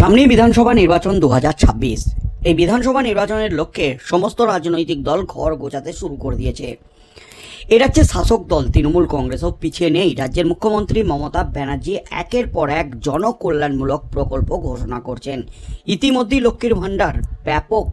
সামনেই বিধানসভা নির্বাচন দু হাজার ছাব্বিশ। এই বিধানসভা নির্বাচনের লক্ষ্যে সমস্ত রাজনৈতিক দল ঘর গোছাতে শুরু করে দিয়েছে। এ রাজ্যের শাসক দল তৃণমূল কংগ্রেসও পিছিয়ে নেই। রাজ্যের মুখ্যমন্ত্রী মমতা ব্যানার্জি একের পর এক জনকল্যাণমূলক প্রকল্প ঘোষণা করছেন। ইতিমধ্যেই লক্ষ্মীর ভাণ্ডার ব্যাপক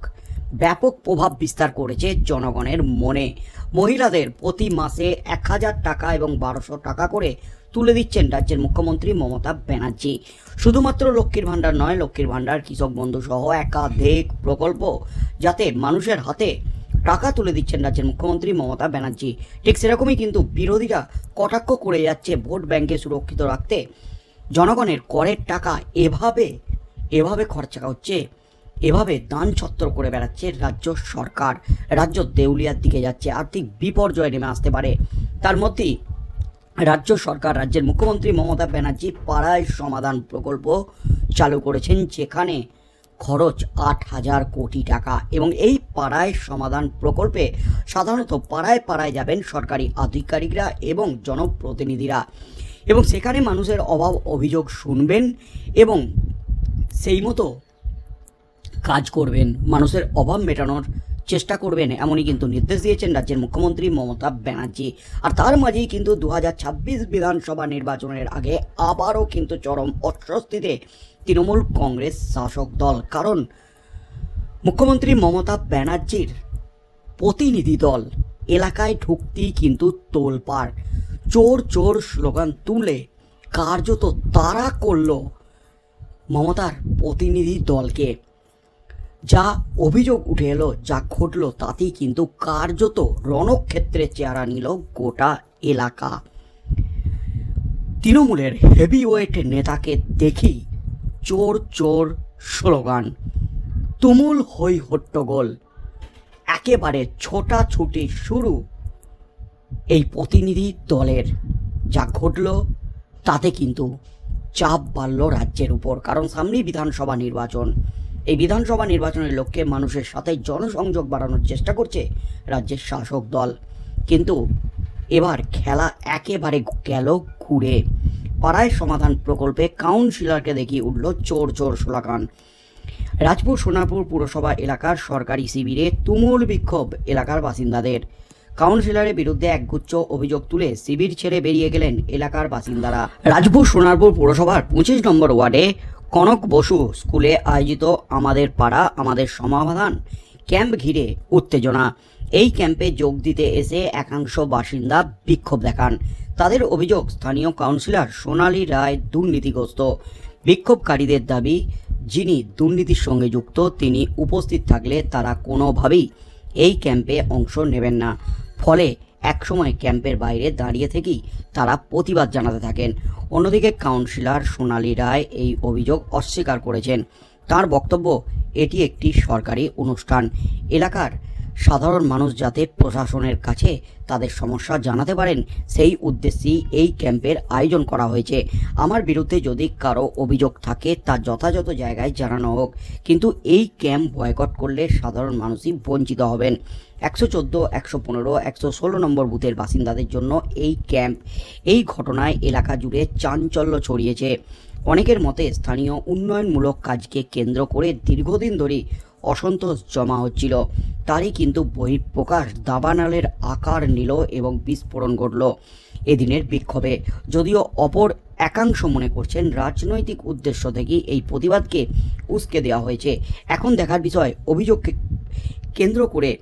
ব্যাপক প্রভাব বিস্তার করেছে জনগণের মনে। মহিলাদের প্রতি মাসে এক হাজার টাকা এবং বারোশো টাকা করে তুলে দিচ্ছেন রাজ্যের মুখ্যমন্ত্রী মমতা ব্যানার্জি। শুধুমাত্র লক্ষ্মীর ভাণ্ডার নয়, লক্ষ্মীর ভাণ্ডার, কৃষক বন্ধু সহ একাধিক প্রকল্প যাতে মানুষের হাতে টাকা তুলে দিচ্ছেন রাজ্যের মুখ্যমন্ত্রী মমতা ব্যানার্জি। ঠিক সেরকমই কিন্তু বিরোধীরা কটাক্ষ করে যাচ্ছে ভোট ব্যাংকে সুরক্ষিত রাখতে। জনগণের করের টাকা এভাবে এভাবে খরচা হচ্ছে। এভাবে দান ছত্র করে বেড়াচ্ছে রাজ্য সরকার। রাজ্য দেউলিয়ার দিকে যাচ্ছে, আর্থিক বিপর্যয় নেমে আসতে পারে। তার মধ্যেই রাজ্য সরকার, রাজ্যের মুখ্যমন্ত্রী মমতা ব্যানার্জি পাড়ায় সমাধান প্রকল্প চালু করেছেন, যেখানে খরচ আট হাজার কোটি টাকা এবং এই পাড়ায় সমাধান প্রকল্পে সাধারণত পাড়ায় পাড়ায় যাবেন সরকারি আধিকারিকরা এবং জনপ্রতিনিধিরা। এবং সেখানে মানুষের অভাব অভিযোগ শুনবেন এবং সেই মতো কাজ করবেন, মানুষের অভাব মেটানোর চেষ্টা করবেন, এমনই কিন্তু নির্দেশ দিয়েছেন রাজ্যের মুখ্যমন্ত্রী মমতা ব্যানার্জি। আর তার মাঝেই কিন্তু দু হাজার ছাব্বিশ বিধানসভা নির্বাচনের আগে আবারও কিন্তু চরম অস্বস্তিতে তৃণমূল কংগ্রেস শাসক দল। কারণ মুখ্যমন্ত্রী মমতা ব্যানার্জির প্রতিনিধি দল এলাকায় ঢুকতেই কিন্তু তোলপাড়। চোর চোর স্লোগান তুলে কার্যত তারা করল মমতার প্রতিনিধি দলকে। যা অভিযোগ উঠে এলো, যা ঘটলো তাতেই কিন্তু কার্যত রণক্ষেত্রে চেহারা নিল গোটা এলাকা। তৃণমূলের হেভিওয়েট নেতাকে দেখি চোর চোর স্লোগান, তুমুল হই হট্টগোল একেবারে ছোটাছুটি শুরু এই প্রতিনিধি দলের। যা ঘটল তাতে কিন্তু চাপ বাড়ল রাজ্যের উপর, কারণ সামনেই বিধানসভা নির্বাচন। এই বিধানসভা নির্বাচনের লক্ষ্যে মানুষের সাথে জনসংযোগ বাড়ানোর চেষ্টা করছে রাজ্যের শাসক দল। কিন্তু এবার খেলা একেবারে গেল ঘুরে। পাড়ায় সমাধান প্রকল্পে কাউন্সিলরকে দেখিয়ে উঠল চোর চোর সোলাকান রাজপুর, সোনারপুর পুরসভা এলাকার সরকারি শিবিরে তুমুল বিক্ষোভ এলাকার বাসিন্দাদের। কাউন্সিলরের বিরুদ্ধে একগুচ্ছ অভিযোগ তুলে শিবির ছেড়ে বেরিয়ে গেলেন এলাকার বাসিন্দারা। রাজপুর, সোনারপুর পুরসভার পঁচিশ নম্বর ওয়ার্ডে কনক বসু স্কুলে আয়োজিত আমাদের পাড়া, আমাদের সমাধান ক্যাম্প ঘিরে উত্তেজনা। এই ক্যাম্পে যোগ দিতে এসে একাংশ বাসিন্দা বিক্ষোভ দেখান। তাদের অভিযোগ, স্থানীয় কাউন্সিলর সোনালী রায় দুর্নীতিগ্রস্ত। বিক্ষোভকারীদের দাবি, যিনি দুর্নীতির সঙ্গে যুক্ত, তিনি উপস্থিত থাকলে তারা কোনোভাবেই এই ক্যাম্পে অংশ নেবেন না। ফলে একসময় ক্যাম্পের বাইরে দাঁড়িয়ে থেকেই তারা প্রতিবাদ জানাতে থাকেন। অন্যদিকে কাউন্সিলর সোনালী রায় এই অভিযোগ অস্বীকার করেছেন। তার বক্তব্য, এটি একটি সরকারি অনুষ্ঠান। এলাকার সাধারণ মানুষ যাতে প্রশাসনের কাছে তাদের সমস্যা জানাতে পারেন, সেই উদ্দেশ্যেই এই ক্যাম্পের আয়োজন করা হয়েছে। আমার বিরুদ্ধে যদি কারও অভিযোগ থাকে, তা যথাযথ জায়গায় জানানো হোক। কিন্তু এই ক্যাম্প বয়কট করলে সাধারণ মানুষই বঞ্চিত হবেন। একশো চোদ্দ, একশো পনেরো, একশো ষোলো নম্বর বুথের বাসিন্দাদের জন্য এই ক্যাম্প, এই ঘটনায় এলাকা জুড়ে চাঞ্চল্য ছড়িয়েছে। অনেকের মতে, স্থানীয় উন্নয়নমূলক কাজকে কেন্দ্র করে দীর্ঘদিন ধরে অসন্তোষ জমা হচ্ছিল। তারই কিন্তু বহিঃপ্রকাশ দাবানালের আকার নিল এবং বিস্ফোরণ ঘটল এদিনের বিক্ষোভে। যদিও অপর একাংশ মনে করছেন, রাজনৈতিক উদ্দেশ্য থেকেই এই প্রতিবাদকে উস্কে দেওয়া হয়েছে। এখন দেখার বিষয়, অভিযোগকে কেন্দ্র করে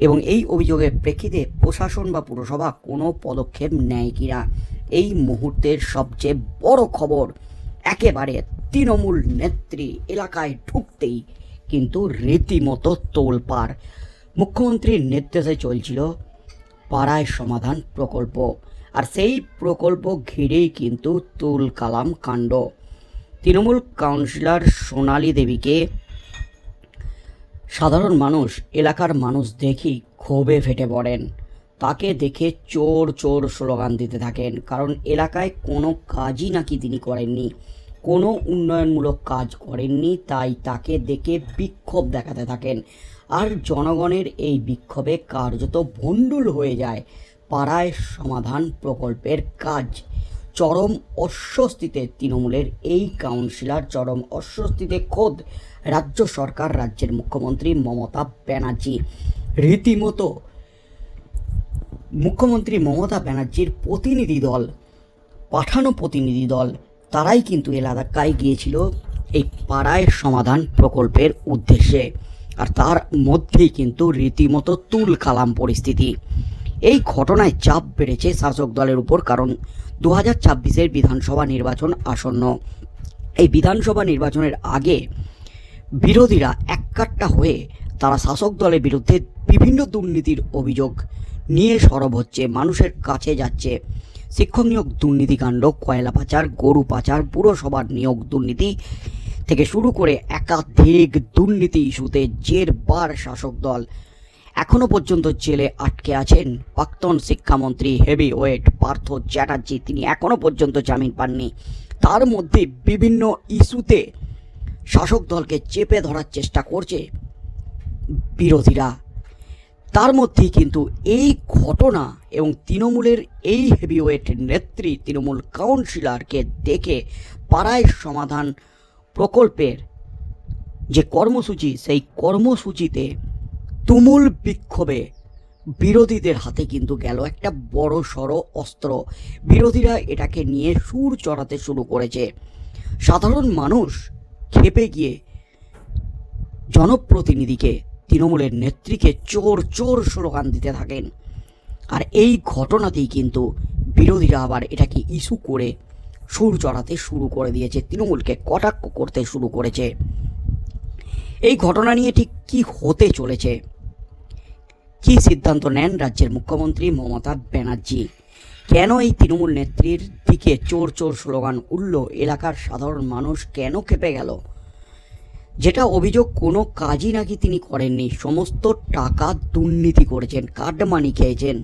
এবং এই অভিযোগের প্রেক্ষিতে প্রশাসন বা পুরসভা কোনো পদক্ষেপ নেয় কিনা, এই মুহূর্তের সবচেয়ে বড় খবর, একেবারে তৃণমূল নেত্রী এলাকায় ঢুকতেই কিন্তু রীতিমতো তোলপাড়। মুখ্যমন্ত্রীর নির্দেশে চলছিল পাড়ায় সমাধান প্রকল্প, আর সেই প্রকল্প ঘিরেই কিন্তু তুল কালাম কাণ্ড। তৃণমূল কাউন্সিলর সোনালী দেবীকে সাধারণ মানুষ, এলাকার মানুষ দেখি ক্ষোভে ফেটে পড়েন। তাকে দেখে চোর চোর স্লোগান দিতে থাকেন, কারণ এলাকায় কোনো কাজই নাকি তিনি করেননি। কোনো উন্নয়নমূলক কাজ করেননি, তাই তাকে দেখে বিক্ষোভ দেখাতে থাকেন। আর জনগণের এই বিক্ষোভে কার্যত ভণ্ডুল হয়ে যায় পাড়ায় সমাধান প্রকল্পের কাজ। চরম অস্বস্তিতে তৃণমূলের এই কাউন্সিলর চরম অস্বস্তিতে খোদ রাজ্য সরকার, রাজ্যের মুখ্যমন্ত্রী মমতা ব্যানার্জি। রীতিমতো মুখ্যমন্ত্রী মমতা ব্যানার্জির প্রতিনিধি দল, পাঠানো প্রতিনিধি দল তারাই কিন্তু এলাকায় গিয়েছিল এই পাড়ায় সমাধান প্রকল্পের উদ্দেশ্যে। আর তার মধ্যেই কিন্তু রীতিমতো তুল কালাম পরিস্থিতি। এই ঘটনায় চাপ বেড়েছে শাসক দলের উপর কারণ দু হাজার ছাব্বিশের বিধানসভা নির্বাচন আসন্ন। এই বিধানসভা নির্বাচনের আগে বিরোধীরা এককাট্টা হয়ে তারা শাসক দলের বিরুদ্ধে বিভিন্ন দুর্নীতির অভিযোগ নিয়ে সরব হচ্ছে, মানুষের কাছে যাচ্ছে। শিক্ষক নিয়োগ দুর্নীতিকাণ্ড কয়লা পাচার, গরু পাচার, পুরসভার নিয়োগ, দুর্নীতি থেকে শুরু করে একাধিক দুর্নীতি ইস্যুতে জের বার শাসক দল। এখনও পর্যন্ত জেলে আটকে আছেন প্রাক্তন শিক্ষামন্ত্রী হেভি ওয়েট পার্থ চ্যাটার্জি। তিনি এখনও পর্যন্ত জামিন পাননি। তার মধ্যে বিভিন্ন ইস্যুতে শাসক দলকে চেপে ধরার চেষ্টা করছে বিরোধীরা। তার মধ্যেই কিন্তু এই ঘটনা এবং তৃণমূলের এই হেভিওয়েট নেত্রী তৃণমূল কাউন্সিলরকে দেখে পাড়ায় সমাধান প্রকল্পের যে কর্মসূচি, সেই কর্মসূচিতে তুমুল বিক্ষোভে বিরোধীদের হাতে কিন্তু গেল একটা বড় সড়ো অস্ত্র। বিরোধীরা এটাকে নিয়ে সুর চড়াতে শুরু করেছে। সাধারণ মানুষ খেপে গিয়ে জনপ্রতিনিধিকে তৃণমূলের নেত্রীকে চোর চোর স্লোগান দিতে থাকেন। আর এই ঘটনাতেই কিন্তু বিরোধীরা আবার এটাকে ইস্যু করে সুর চড়াতে শুরু করে দিয়েছে, তৃণমূলকে কটাক্ষ করতে শুরু করেছে। এই ঘটনা নিয়ে ঠিক কি হতে চলেছে? কি সিদ্ধান্ত নেন রাজ্যের মুখ্যমন্ত্রী মমতা ব্যানার্জি? কেন এই তৃণমূল নেত্রীর দিকে চোর চোর স্লোগান উঠল? এলাকার সাধারণ মানুষ কেন খেপে গেল? যেটা অভিযোগ কোনো কাজই নাকি তিনি করেননি। সমস্ত টাকা দুর্নীতি করেছেন, কার্ড কাটমানি খেয়েছেন।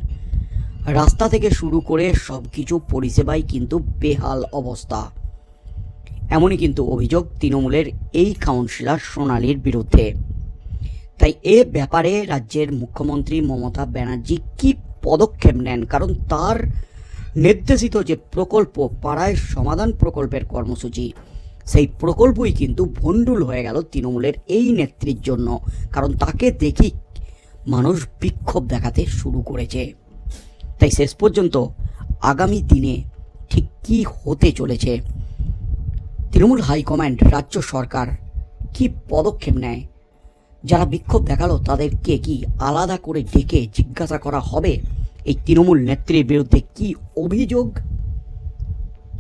রাস্তা থেকে শুরু করে সব কিছু পরিষেবাই কিন্তু বেহাল অবস্থা। এমনই কিন্তু অভিযোগ তৃণমূলের এই কাউন্সিলর সোনালির বিরুদ্ধে। তাই এ ব্যাপারে রাজ্যের মুখ্যমন্ত্রী মমতা ব্যানার্জি কি পদক্ষেপ নেন? কারণ তার নির্দেশিত যে প্রকল্প, পাড়ায় সমাধান প্রকল্পের কর্মসূচি সেই প্রকল্পই কিন্তু ভণ্ডুল হয়ে গেল তৃণমূলের এই নেত্রীর জন্য, কারণ তাকে দেখি মানুষ বিক্ষোভ দেখাতে শুরু করেছে। তাই শেষ পর্যন্ত আগামী দিনে ঠিক কী হতে চলেছে? তৃণমূল হাইকমান্ড, রাজ্য সরকার কি পদক্ষেপ নেয়? যারা বিক্ষোভ দেখাল, তাদেরকে কি আলাদা করে ডেকে জিজ্ঞাসা করা হবে? এই তৃণমূল নেত্রীর বিরুদ্ধে কি অভিযোগ?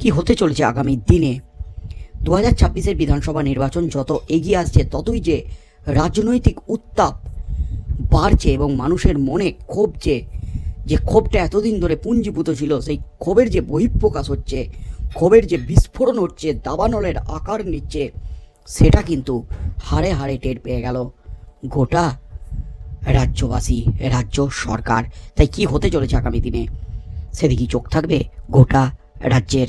কি হতে চলেছে আগামী দিনে? দু হাজার ছাব্বিশের বিধানসভা নির্বাচন যত এগিয়ে আসছে, ততই যে রাজনৈতিক উত্তাপ বাড়ছে এবং মানুষের মনে ক্ষোভ যে যে ক্ষোভটা এতদিন ধরে পুঞ্জীভূত ছিল, সেই ক্ষোভের যে বহিঃপ্রকাশ হচ্ছে, ক্ষোভের যে বিস্ফোরণ হচ্ছে, দাবানলের আকার নিচ্ছে, সেটা কিন্তু হাড়ে হাড়ে টের পেয়ে গেল গোটা রাজ্যবাসী, রাজ্য সরকার। তাই কি হতে চলেছে আগামী দিনে? সেদিকে চোখ থাকবে গোটা রাজ্যের